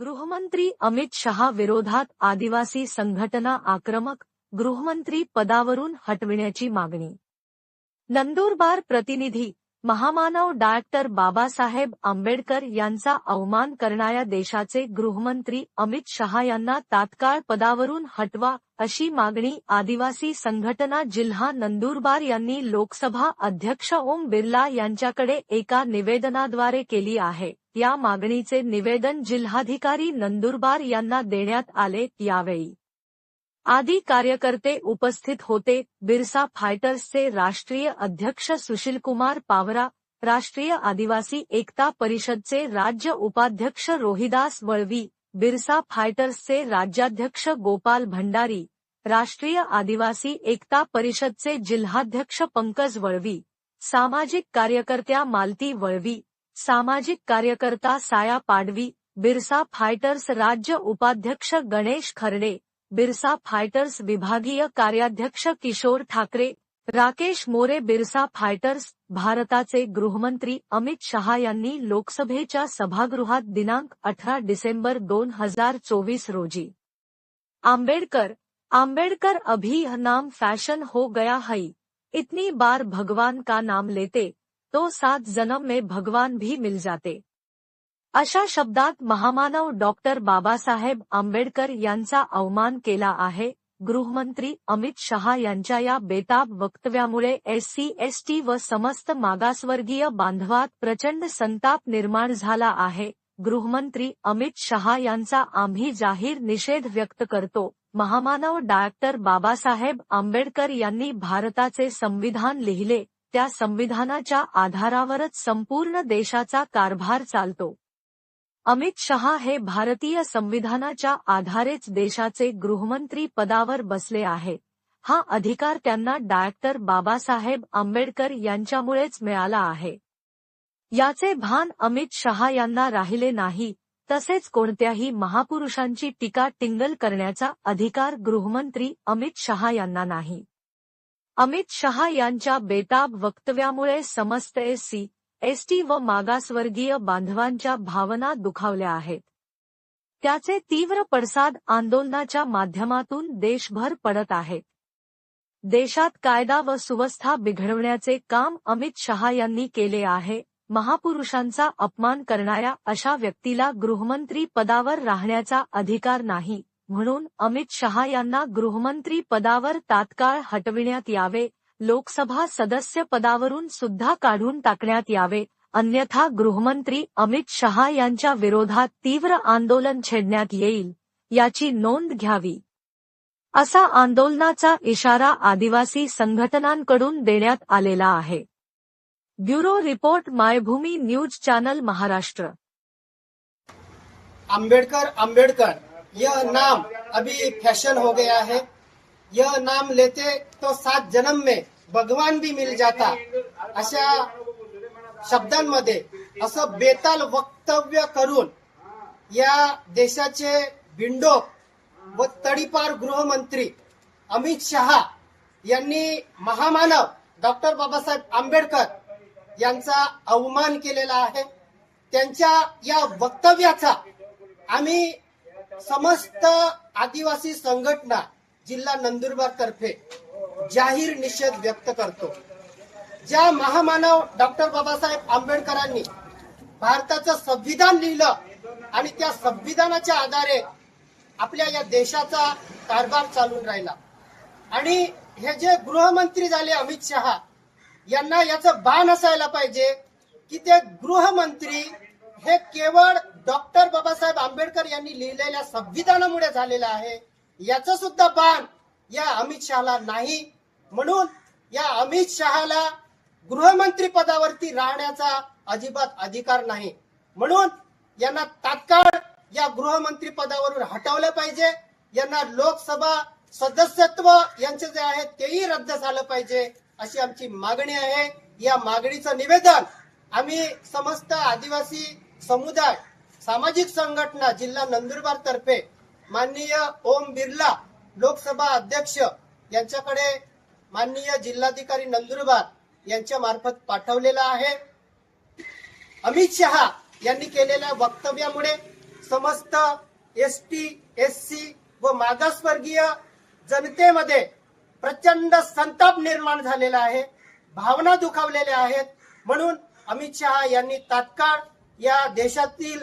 गृहमंत्री अमित शहा विरोधात आदिवासी संघटना आक्रमक गृहमंत्री पदावरून हटविण्याची मागणी. नंदुरबार प्रतिनिधी महामानव डायरेक्टर बाबासाहेब आंबेडकर यांचा अवमान करणाऱ्या देशाचे गृहमंत्री अमित शहा यांना तात्काळ पदावरून हटवा अशी मागणी आदिवासी संघटना जिल्हा नंदुरबार यांनी लोकसभा अध्यक्ष ओम बिर्ला यांच्याकडे एका निवेदनाद्वारे केली आहे. या मागणीचे निवेदन जिल्हाधिकारी नंदुरबार यांना देण्यात आले यावेळी. आदी कार्यकर्ते उपस्थित होते. बिरसा फायटर्सचे राष्ट्रीय अध्यक्ष सुशीलकुमार पावरा राष्ट्रीय आदिवासी एकता परिषदचे राज्य उपाध्यक्ष रोहिदास वळवी बिरसा फायटर्सचे राज्याध्यक्ष गोपाल भंडारी राष्ट्रीय आदिवासी एकता परिषदचे जिल्हाध्यक्ष पंकज वळवी सामाजिक कार्यकर्त्या मालती वळवी सामाजिक कार्यकर्ता साया पाडवी, बिरसा फायटर्स राज्य उपाध्यक्ष गणेश खरडे, बिरसा फायटर्स विभागीय कार्याध्यक्ष किशोर ठाकरे, राकेश मोरे, बिरसा फायटर्स भारताचे गृहमंत्री अमित शहा यांनी लोकसभेच्या सभागृहात दिनांक अठरा डिसेंबर दोन हज़ार चोवीस रोजी. आंबेडकर आंबेडकर अभी नाम फ़ैशन हो गया है, इतनी बार भगवान का नाम लेते तो सात जन्म में भगवान भी मिल जाते। अशा शब्दात महामानव डॉक्टर बाबासाहेब आंबेडकर यांचा अवमान केला आहे. गृहमंत्री अमित शहा यांच्या या बेताब वक्तव्यामुळे एससी एसटी व समस्त मागासवर्गीय बांधवात प्रचंड संताप निर्माण झाला आहे. गृहमंत्री अमित शहा यांचा आम्ही जाहीर निषेध व्यक्त करतो. महामानव डायरेक्टर बाबासाहेब आंबेडकर यांनी भारताचे संविधान लिहिले. त्या संविधानाच्या आधारावरच संपूर्ण देशाचा कारभार चालतो. अमित शहा हे भारतीय संविधानाच्या आधारेच देशाचे गृहमंत्री पदावर बसले आहेत हा अधिकार त्यांना डायरेक्टर बाबासाहेब आंबेडकर यांच्यामुळेच मिळाला आहे. याचे भान अमित शहा यांना राहिले नाही तसेच कोणत्याही महापुरुषांची टीका टिंगल करण्याचा अधिकार गृहमंत्री अमित शहा यांना नाही. अमित शहा यांच्या बेताब वक्तव्यामुळे समस्त एससी एसटी व मागासवर्गीय बांधवांच्या भावना दुखावल्या आहेत. त्याचे तीव्र पडसाद आंदोलनाच्या माध्यमातून देशभर पडत आहेत. देशात कायदा व सुवस्था बिघडवण्याचे काम अमित शहा यांनी केले आहे महापुरुषांचा अपमान करणाऱ्या अशा व्यक्तीला गृहमंत्री पदावर राहण्याचा अधिकार नाही. म्हणून अमित शहा यांना गृहमंत्री पदावर तात्काळ हटविण्यात यावे लोकसभा सदस्य पदावरून सुद्धा काढून टाकण्यात यावे अन्यथा गृहमंत्री अमित शहा यांच्या विरोधात तीव्र आंदोलन छेडण्यात येईल याची नोंद घ्यावी. असा आंदोलनाचा इशारा आदिवासी संघटनांकडून देण्यात आलेला आहे. Bureau report Maybhumi news channel Maharashtra. Ambedkar Ambedkar. यह नाम अभी फैशन हो गया है। यह नाम लेते तो सात जन्म में भगवान भी मिल जाता। अशा शब्दांमध्ये असं बेताल वक्तव्य करून या देशाचे बिंडोक व तडीपार गृहमंत्री अमित शहा यांनी महामानव डॉक्टर बाबासाहेब आंबेडकर यांचा अवमान केलेला आहे. त्यांच्या या वक्तव्याचा आम्ही समस्त आदिवासी संघटना जिल्हा नंदुरबार तर्फे जाहीर निषेध व्यक्त करतो. ज्या महामानव डॉक्टर बाबासाहेब आंबेडकरांनी भारताचं संविधान लिहिलं आणि त्या संविधानाच्या आधारे आपल्या या देशाचा कारभार चालून राहिला. आणि हे जे गृहमंत्री झाले अमित शहा यांना याचं भान असायला पाहिजे की ते गृहमंत्री हे केवळ डॉक्टर बाबासाहेब आंबेडकर यांनी लिहिलेल्या संविधानामुळे झालेलं आहे. याचं सुद्धा पान या अमित शहाला नाही. म्हणून या अमित शहाला गृहमंत्री पदावरती राहण्याचा अजिबात अधिकार नाही. म्हणून यांना तात्काळ या गृहमंत्री पदावरून हटवलं पाहिजे. यांना लोकसभा सदस्यत्व यांचे जे आहे तेही रद्द झालं पाहिजे अशी आमची मागणी आहे. या मागणीचं निवेदन आम्ही समस्त आदिवासी समुदाय सामाजिक संघटना जिल्हा नंदुरबार तर्फे माननीय ओम बिर्ला लोकसभा अध्यक्ष यांच्याकडे माननीय जिल्हाधिकारी नंदुरबार यांच्या मार्फत पाठवलेला आहे. अमित शहा यांनी केलेल्या वक्तव्यामुळे समस्त एस टी एस सी व मागासवर्गीय जनतेमध्ये प्रचंड संताप निर्माण झालेला आहे भावना दुखावलेल्या आहेत. म्हणून अमित शहा यांनी तात्काळ या देशातील